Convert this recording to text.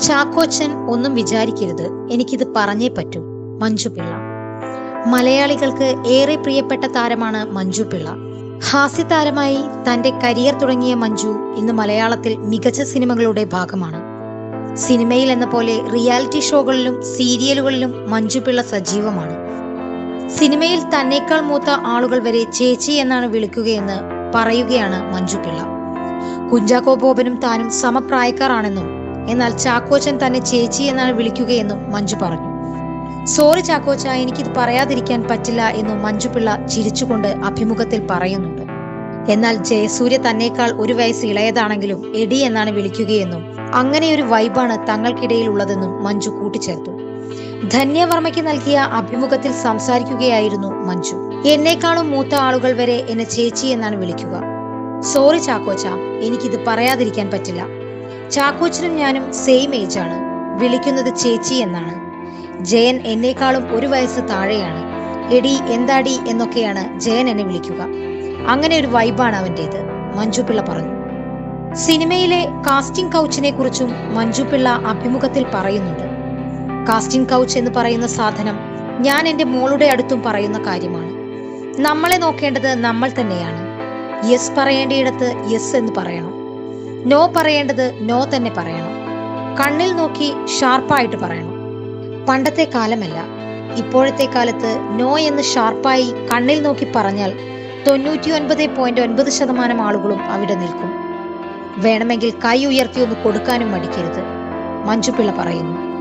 ചാക്കോച്ചൻ ഒന്നും വിചാരിക്കരുത്. എനിക്കിത് പറഞ്ഞേ പറ്റൂ. മഞ്ജു പിള്ള. മലയാളികൾക്ക് ഏറെ പ്രിയപ്പെട്ട താരമാണ് മഞ്ജു പിള്ള. ഹാസ്യതാരമായി തന്റെ കരിയർ തുടങ്ങിയ മഞ്ജു ഇന്ന് മലയാളത്തിൽ മികച്ച സിനിമകളുടെ ഭാഗമാണ്. സിനിമയിൽ എന്ന പോലെ റിയാലിറ്റി ഷോകളിലും സീരിയലുകളിലും മഞ്ജു പിള്ള സജീവമാണ്. സിനിമയിൽ തന്നേക്കാൾ മൂത്ത ആളുകൾ വരെ ചേച്ചി എന്നാണ് വിളിക്കുകയെന്ന് പറയുകയാണ് മഞ്ജു പിള്ള. കുഞ്ചാക്കോ ബോബനും താനും സമപ്രായക്കാരാണെന്നും എന്നാൽ ചാക്കോച്ചൻ തന്നെ ചേച്ചി എന്നാണ് വിളിക്കുകയെന്നും മഞ്ജു പറഞ്ഞു. സോറി ചാക്കോച്ച എനിക്കിത് പറയാതിരിക്കാൻ പറ്റില്ല എന്നും മഞ്ജു പിള്ള ചിരിച്ചുകൊണ്ട് അഭിമുഖത്തിൽ പറയുന്നുണ്ട്. എന്നാൽ ജയസൂര്യ തന്നേക്കാൾ ഒരു വയസ്സ് ഇളയതാണെങ്കിലും എടി എന്നാണ് വിളിക്കുകയെന്നും അങ്ങനെ ഒരു വൈബാണ് തങ്ങൾക്കിടയിൽ ഉള്ളതെന്നും മഞ്ജു കൂട്ടിച്ചേർത്തു. ധന്യവർമ്മയ്ക്ക് നൽകിയ അഭിമുഖത്തിൽ സംസാരിക്കുകയായിരുന്നു മഞ്ജു. എന്നേക്കാളും മൂത്ത ആളുകൾ വരെ എന്നെ ചേച്ചി എന്നാണ് വിളിക്കുക. സോറി ചാക്കോച്ച എനിക്കിത് പറയാതിരിക്കാൻ പറ്റില്ല. ചാക്കോച്ചനും ഞാനും സെയിം ഏജ് ആണ്. വിളിക്കുന്നത് ചേച്ചി എന്നാണ്. ജയൻ എന്നേക്കാളും ഒരു വയസ്സ് താഴെയാണ്. എടി എന്താടി എന്നൊക്കെയാണ് ജയൻ എന്നെ വിളിക്കുക. അങ്ങനെ ഒരു വൈബാണ് മഞ്ജു പിള്ള പറഞ്ഞു. സിനിമയിലെ കാസ്റ്റിംഗ് കൗച്ചിനെ കുറിച്ചും മഞ്ജു പിള്ള അഭിമുഖത്തിൽ പറയുന്നുണ്ട്. കാസ്റ്റിംഗ് കൗച്ച് എന്ന് പറയുന്ന സാധനം ഞാൻ എന്റെ മോളുടെ അടുത്തും പറയുന്ന കാര്യമാണ്. നമ്മളെ നോക്കേണ്ടത് നമ്മൾ തന്നെയാണ്. യെസ് പറയേണ്ടയിടത്ത് യെസ് എന്ന് പറയണം. നോ പറയേണ്ടത് നോ തന്നെ പറയണം. കണ്ണിൽ നോക്കി ഷാർപ്പായിട്ട് പറയണം. പണ്ടത്തെ കാലമല്ല. ഇപ്പോഴത്തെ കാലത്ത് നോ എന്ന് ഷാർപ്പായി കണ്ണിൽ നോക്കി പറഞ്ഞാൽ തൊണ്ണൂറ്റി ഒൻപത് പോയിന്റ് ഒൻപത് ശതമാനം ആളുകളും അവിടെ നിൽക്കും. വേണമെങ്കിൽ കൈ ഉയർത്തി ഒന്ന് കൊടുക്കാനും മടിക്കരുത്. മഞ്ജുപിള്ള പറയുന്നു.